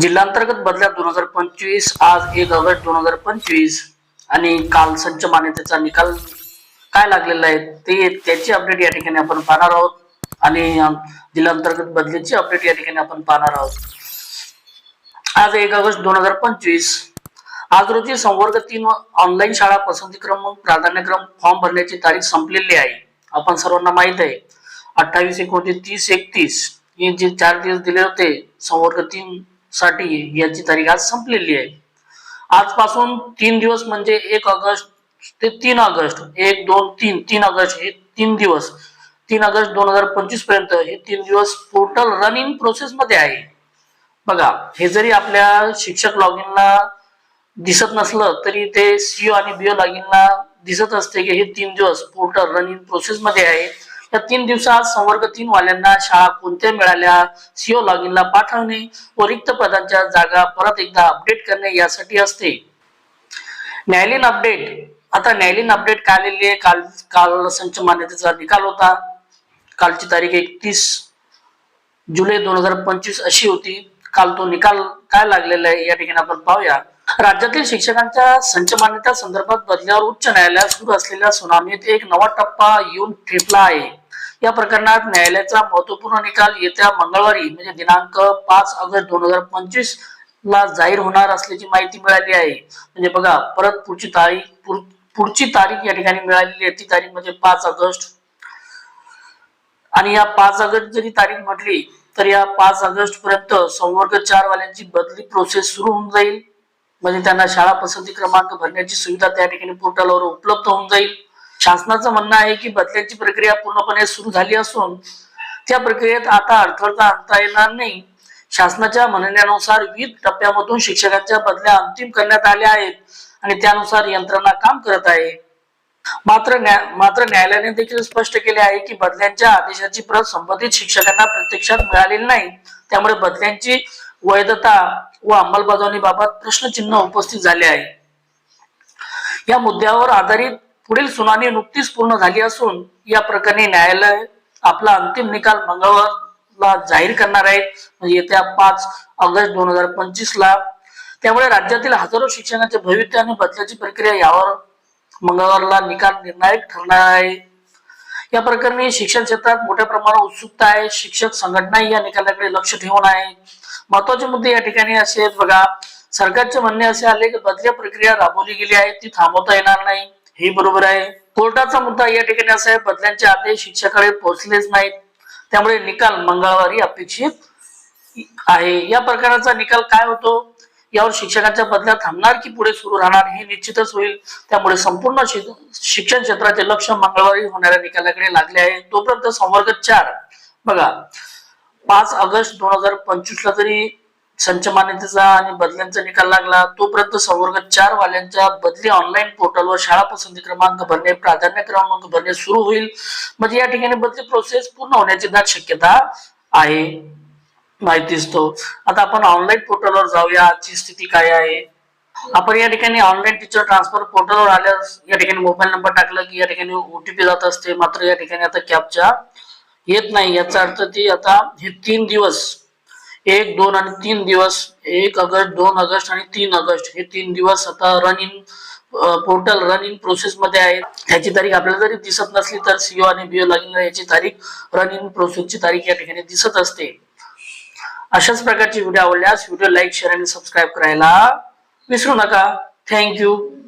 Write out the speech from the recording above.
जिल्हांतर्गत बदल्या दोन हजार पंचवीस आज एक ऑगस्ट दोन हजार पंचवीस. आणि काल संच मान्यतेचा निकाल काय लागलेला आहे ते त्याची अपडेट या ठिकाणी आपण पाहणार आहोत. आणि जिल्हांतर्गत बदलीची अपडेट या ठिकाणी आपण पाहणार आहोत. आज एक ऑगस्ट दोन हजार पंचवीस. आज रोजी संवर्ग तीन ऑनलाईन शाळा पसंती क्रमांक प्राधान्यक्रम फॉर्म भरण्याची तारीख संपलेली आहे. आपण सर्वांना माहीत आहे. अठ्ठावीस एकोणतीस तीस एकतीस हे जे चार दिवस दिले होते संवर्ग तीन साठी याची तारीख आज संपलेली आहे. आजपासून तीन दिवस म्हणजे एक ऑगस्ट ते तीन ऑगस्ट एक दोन तीन तीन ऑगस्ट हे तीन दिवस. तीन ऑगस्ट दोन हजार पंचवीसपर्यंत हे तीन दिवस पोर्टल रनिंग प्रोसेस मध्ये आहे. बघा हे जरी आपल्या शिक्षक लॉगिनला दिसत नसलं तरी ते सीओ आणि बीओ लॉगिनला दिसत असते की हे तीन दिवस पोर्टल रनिंग प्रोसेस मध्ये आहे. या तीन दिवसात संवर्ग तीन वाल्यांना शाळा कोणत्या मिळाल्या सीओ लॉगिनला पाठवणे व रिक्त पदांच्या जागा परत एकदा अपडेट करणे यासाठी असते. न्यायालयीन अपडेट आता न्यायालयीन अपडेट काय आलेली आहे काल काल संच मान्यतेचा निकाल होता. कालची तारीख एकतीस जुलै दोन हजार पंचवीस अशी होती. काल तो निकाल काय लागलेला आहे या ठिकाणी आपण पाहूया. राज्यातील शिक्षकांच्या संच मान्यता संदर्भात बदल्यावर उच्च न्यायालयात सुरू असलेल्या सुनामीत एक नवा टप्पा येऊन ठेपला आहे. या प्रकरणात न्यायालयाचा महत्त्वपूर्ण निकाल येत्या मंगळवारी म्हणजे दिनांक पाच ऑगस्ट दोन हजार पंचवीस ला जाहीर होणार असल्याची माहिती मिळाली आहे. म्हणजे बघा परत पुढची तारीख पुढ- पुढची तारीख या ठिकाणी मिळालेली आहे. ती तारीख म्हणजे पाच ऑगस्ट. आणि या पाच ऑगस्ट जरी तारीख म्हटली तर या पाच ऑगस्ट पर्यंत संवर्ग चार वाल्यांची बदली प्रोसेस सुरू होऊन जाईल. म्हणजे त्यांना शाळा पसंती क्रमांक भरण्याची सुविधा त्या ठिकाणी पोर्टलवर उपलब्ध होऊन जाईल. शासनाचं म्हणणं आहे की बदल्याची प्रक्रिया पूर्णपणे सुरू झाली असून त्या प्रक्रियेत आता अडथळता आणता येणार नाही. शासनाच्या म्हणण्यानुसार विविध टप्प्यामधून शिक्षकांच्या बदल्या अंतिम करण्यात आल्या आहेत आणि त्यानुसार यंत्रणा काम करत आहे. मात्र न्या मात्र न्यायालयाने देखील स्पष्ट केले आहे की बदल्यांच्या आदेशाची प्रत संबंधित शिक्षकांना प्रत्यक्षात मिळालेली नाही. त्यामुळे बदल्यांची वैधता व अंमलबजावणीबाबत प्रश्नचिन्ह उपस्थित झाले आहे. या मुद्द्यावर आधारित पुढील सुनावणी नुकतीच पूर्ण झाली असून या प्रकरणी न्यायालय आपला अंतिम निकाल मंगळवारला जाहीर करणार आहे. म्हणजे येत्या पाच ऑगस्ट दोन हजार पंचवीस ला त्यामुळे राज्यातील हजारो शिक्षणाचे भविष्य आणि बदल्याची प्रक्रिया यावर मंगळवारला निकाल निर्णायक ठरणार आहे. या प्रकरणी शिक्षण क्षेत्रात मोठ्या प्रमाणात उत्सुकता आहे. शिक्षक संघटनाही या निकालाकडे लक्ष ठेवून आहे. महत्त्वाचे मुद्दे या ठिकाणी असे आहेत बघा. सरकारचे म्हणणे असे आले की बदल्या प्रक्रिया राबवली गेली आहे. ती थांबवता येणार नाही. हे बरोबर आहे. कोर्टाचा मुद्दा या ठिकाणी असा आहे बदल्यांचे आदेश शिक्षकाकडे पोहोचलेच नाहीत. त्यामुळे निकाल मंगळवारी अपेक्षित आहे. या प्रकाराचा निकाल काय होतो? यावर शिक्षकांच्या बदल्या थांबणार की पुढे सुरू राहणार हे निश्चितच होईल. त्यामुळे संपूर्ण शि- शिक्षण क्षेत्राचे लक्ष मंगळवारी होणाऱ्या निकालाकडे लागले आहे. तोपर्यंत संवर्ग चार. बघा पाच ऑगस्ट दोन हजार पंचवीस ला तरी संच मान्यतेचा आणि बदल्यांचा निकाल लागला तोपर्यंत संवर्ग चार वाल्यांच्या बदली ऑनलाईन पोर्टलवर शाळा पसंती क्रमांक भरणे प्राधान्य क्रमांक भरणे सुरू होईल. म्हणजे या ठिकाणी बदली प्रोसेस पूर्ण होण्याची दाट शक्यता आहे. माहितीच तो आता आपण ऑनलाईन पोर्टलवर जाऊया. आजची स्थिती काय आहे? आपण या ठिकाणी ऑनलाईन टीचर ट्रान्सफर पोर्टलवर आल्यास या ठिकाणी मोबाईल नंबर टाकला की या ठिकाणी ओटीपी जात असते. मात्र या ठिकाणी आता कॅबच्या येत नाही. याचा अर्थ ती आता हे तीन दिवस एक दोन आणि तीन दिवस एक ऑगस्ट दोन ऑगस्ट आणि तीन ऑगस्ट हे तीन दिवस आता run in portal run in process मध्ये आहे ह्याची तारीख आपल्याला जरी दिसत नसली तर सीओ आणि बीओ लॉगिन याची तारीख रन इन प्रोसेसची तारीख या ठिकाणी दिसत असते. अशाच प्रकारचे व्हिडिओ आवडल्यास व्हिडिओ लाईक शेअर आणि सबस्क्राईब करायला विसरू नका. थँक्यू